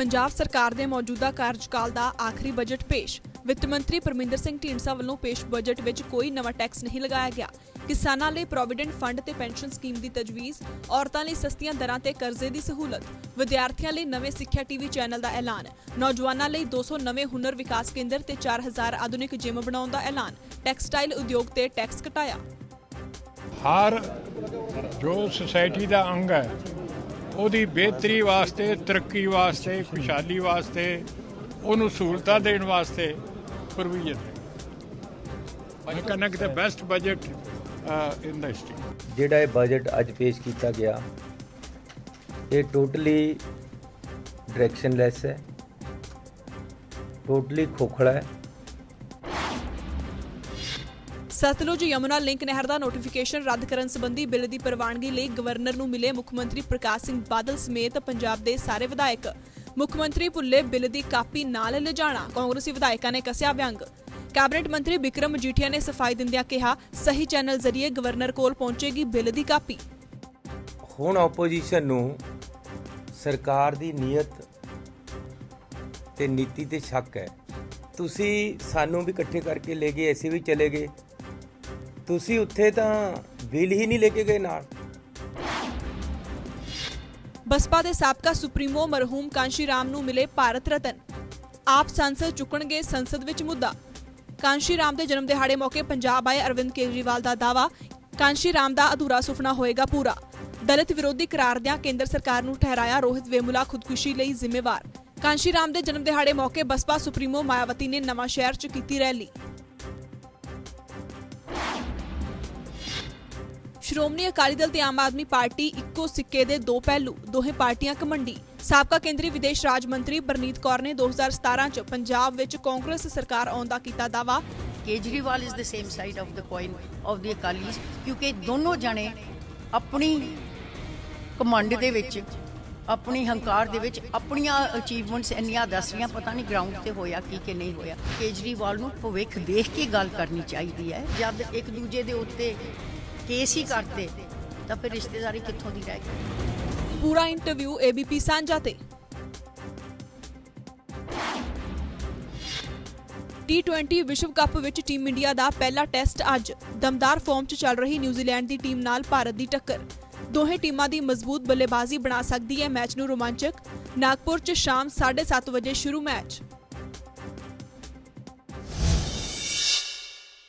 ਪੰਜਾਬ ਸਰਕਾਰ ਦੇ ਮੌਜੂਦਾ ਕਾਰਜਕਾਲ ਦਾ ਆਖਰੀ ਬਜਟ ਪੇਸ਼। ਵਿੱਤ ਮੰਤਰੀ ਪਰਮਿੰਦਰ ਸਿੰਘ ਢੀਂਡਸਾ ਵੱਲੋਂ ਪੇਸ਼ ਬਜਟ ਵਿੱਚ ਕੋਈ ਨਵਾਂ ਟੈਕਸ ਨਹੀਂ ਲਗਾਇਆ ਗਿਆ। ਕਿਸਾਨਾਂ ਲਈ ਪ੍ਰੋਵੀਡੈਂਟ ਫੰਡ ਤੇ ਪੈਨਸ਼ਨ ਸਕੀਮ ਦੀ ਤਜਵੀਜ਼, ਔਰਤਾਂ ਲਈ ਸਸਤੀਆਂ ਦਰਾਂ ਤੇ ਕਰਜ਼ੇ ਦੀ ਸਹੂਲਤ, ਵਿਦਿਆਰਥੀਆਂ ਲਈ ਨਵੇਂ ਸਿੱਖਿਆ ਟੀਵੀ ਚੈਨਲ ਦਾ ਐਲਾਨ, ਨੌਜਵਾਨਾਂ ਲਈ 200 ਨਵੇਂ ਹੁਨਰ ਵਿਕਾਸ ਕੇਂਦਰ ਤੇ 4000 ਆਧੁਨਿਕ ਜਿਮ ਬਣਾਉਣ ਦਾ ਐਲਾਨ, ਟੈਕਸਟਾਈਲ ਉਦਯੋਗ ਤੇ ਟੈਕਸ ਘਟਾਇਆ। ਹਰ ਜੋ ਸੁਸਾਇਟੀ ਦਾ ਅੰਗ ਹੈ ਉਹਦੀ ਬਿਹਤਰੀ ਵਾਸਤੇ, ਤਰੱਕੀ ਵਾਸਤੇ, ਖੁਸ਼ਹਾਲੀ ਵਾਸਤੇ, ਉਹਨੂੰ ਸਹੂਲਤਾਂ ਦੇਣ ਵਾਸਤੇ ਪ੍ਰੋਵੀਜ਼ਨ ਮੈਂ ਕਹਿੰਦਾ ਕਿ best budget in the history ਜਿਹੜਾ ਇਹ ਬਜਟ ਅੱਜ ਪੇਸ਼ ਕੀਤਾ ਗਿਆ, ਇਹ ਟੋਟਲੀ ਡਾਇਰੈਕਸ਼ਨਲੈਸ ਹੈ ਟੋਟਲੀ ਖੋਖਲਾ ਹੈ। ਸਤਲੁਜ ਯਮੁਨਾ ਲਿੰਕ ਨਹਿਰ ਦਾ ਨੋਟੀਫਿਕੇਸ਼ਨ ਰੱਦ ਕਰਨ ਸੰਬੰਧੀ ਬਿੱਲ ਦੀ ਪ੍ਰਵਾਨਗੀ ਲਈ ਗਵਰਨਰ ਨੂੰ ਮਿਲੇ ਮੁੱਖ ਮੰਤਰੀ ਪ੍ਰਕਾਸ਼ ਸਿੰਘ ਬਾਦਲ ਸਮੇਤ ਪੰਜਾਬ ਦੇ ਸਾਰੇ ਵਿਧਾਇਕ। ਮੁੱਖ ਮੰਤਰੀ ਭੁੱਲੇ ਬਿੱਲ ਦੀ ਕਾਪੀ ਨਾਲ ਲਿਜਾਣਾ, ਕਾਂਗਰਸੀ ਵਿਧਾਇਕਾਂ ਨੇ ਕੱਸਿਆ ਵਿਅੰਗ। ਕੈਬਨਿਟ ਮੰਤਰੀ ਵਿਕਰਮ ਮਜੀਠੀਆ ਨੇ ਸਫ਼ਾਈ ਦਿੰਦਿਆਂ ਕਿਹਾ, ਸਹੀ ਚੈਨਲ ਜ਼ਰੀਏ ਗਵਰਨਰ ਕੋਲ ਪਹੁੰਚੇਗੀ ਬਿੱਲ ਦੀ ਕਾਪੀ। ਹੁਣ ਆਪੋਜੀਸ਼ਨ ਨੂੰ ਸਰਕਾਰ ਦੀ ਨੀਅਤ ਤੇ ਨੀਤੀ ਤੇ ਸ਼ੱਕ ਹੈ। ਤੁਸੀਂ ਸਾਨੂੰ ਵੀ ਇਕੱਠੇ ਕਰਕੇ ਲੈ ਗਏ, ਅਸੀਂ ਵੀ ਚਲੇ ਗਏ। ਤੁਸੀਂ ਉੱਥੇ ਤਾਂ ਬਿੱਲ ਹੀ ਨਹੀਂ ਲੈ ਕੇ ਗਏ ਨਾਲ। ਬਸਪਾ ਦੇ ਸਾਬਕਾ ਸੁਪਰੀਮੋ ਮਰਹੂਮ ਕਾਂਸ਼ੀ ਰਾਮ ਨੂੰ ਮਿਲੇ ਭਾਰਤ ਰਤਨ। ਆਪ ਸੰਸਦ ਚੁੱਕਣਗੇ ਸੰਸਦ ਵਿੱਚ ਮੁੱਦਾ। ਕਾਂਸ਼ੀ ਰਾਮ ਦੇ ਜਨਮ ਦਿਹਾੜੇ ਮੌਕੇ ਪੰਜਾਬ ਆਏ ਅਰਵਿੰਦ ਕੇਜਰੀਵਾਲ ਦਾ ਦਾਵਾ ਕਾਂਸ਼ੀ ਰਾਮ ਦਾ ਅਧੂਰਾ ਸੁਪਨਾ ਹੋਏਗਾ ਪੂਰਾ। ਦਲਿਤ ਵਿਰੋਧੀ ਕਰਾਰਦਿਆਂ ਕੇਂਦਰ ਸਰਕਾਰ ਨੂੰ ਠਹਿਰਾਇਆ ਰੋਹਿਤ ਵੇਮੁਲਾ ਖੁਦਕੁਸ਼ੀ ਲਈ ਜ਼ਿੰਮੇਵਾਰ। ਕਾਂਸ਼ੀ ਰਾਮ ਦੇ ਜਨਮ ਦਿਹਾੜੇ ਮੌਕੇ ਬਸਪਾ ਸੁਪਰੀਮੋ ਮਾਇਆਵਤੀ ਨੇ ਨਵਾਂ ਸ਼ਹਿਰ 'ਚ ਕੀਤੀ ਰੈਲੀ। ਸ਼੍ਰੋਮਣੀ ਅਕਾਲੀ ਦਲ ਤੇ ਆਮ ਆਦਮੀ ਪਾਰਟੀ ਇੱਕੋ ਸਿੱਕੇ ਦੇ ਦੋ ਪਹਿਲੂ, ਦੋਹੇ ਪਾਰਟੀਆਂ ਕਮੰਡੀ ਸਾਬਕਾ ਕੇਂਦਰੀ ਵਿਦੇਸ਼ ਰਾਜ ਮੰਤਰੀ ਪ੍ਰਨੀਤ ਕੌਰ ਨੇ 2017 ਚ ਪੰਜਾਬ ਵਿੱਚ ਕਾਂਗਰਸ ਸਰਕਾਰ ਆਉਣ ਦਾ ਕੀਤਾ ਦਾਵਾ Kejriwal is the same side of the coin of the Akalis ਕਿਉਂਕਿ ਦੋਨੋਂ ਜਣੇ ਆਪਣੀ ਕਮਾਂਡ ਦੇ ਵਿੱਚ, ਆਪਣੀ ਹੰਕਾਰ ਦੇ ਵਿੱਚ, ਆਪਣੀਆਂ ਅਚੀਵਮੈਂਟਸ ਇੰਨੀਆਂ ਦੱਸ ਰਹੀਆਂ, ਪਤਾ ਨਹੀਂ ਗਰਾਊਂਡ ਤੇ ਹੋਇਆ ਕੀ ਕਿ ਨਹੀਂ ਹੋਇਆ। ਕੇਜਰੀਵਾਲ ਨੂੰ ਭਵਿੱਖ ਦੇਖ ਕੇ ਗੱਲ ਕਰਨੀ ਚਾਹੀਦੀ ਹੈ। ਜਦ ਇੱਕ ਦੂਜੇ ਦੇ ਉੱਤੇ ਕੇਸ ਹੀ ਕਰਤੇ, ਤਾਂ ਫਿਰ ਰਿਸ਼ਤੇਦਾਰੀ ਕਿੱਥੋਂ ਦੀ ਰਹਿ ਗਈ? ਪੂਰਾ ਇੰਟਰਵਿਊ ਏਬੀਪੀ ਸਾਂਝਾ ਤੇ। ਟੀ20 ਵਿਸ਼ਵ ਕੱਪ ਵਿੱਚ ਟੀਮ ਇੰਡੀਆ ਦਾ ਪਹਿਲਾ ਟੈਸਟ ਅੱਜ। ਦਮਦਾਰ ਫਾਰਮ 'ਚ ਚੱਲ ਰਹੀ ਨਿਊਜ਼ੀਲੈਂਡ ਦੀ ਟੀਮ ਨਾਲ ਭਾਰਤ ਦੀ ਟੱਕਰ। ਦੋਹੇ ਟੀਮਾਂ ਦੀ ਮਜ਼ਬੂਤ ਬੱਲੇਬਾਜ਼ੀ ਬਣਾ ਸਕਦੀ ਹੈ ਮੈਚ ਨੂੰ ਰੋਮਾਂਚਕ। ਨਾਗਪੁਰ 'ਚ ਸ਼ਾਮ 7:30 ਵਜੇ ਸ਼ੁਰੂ ਮੈਚ।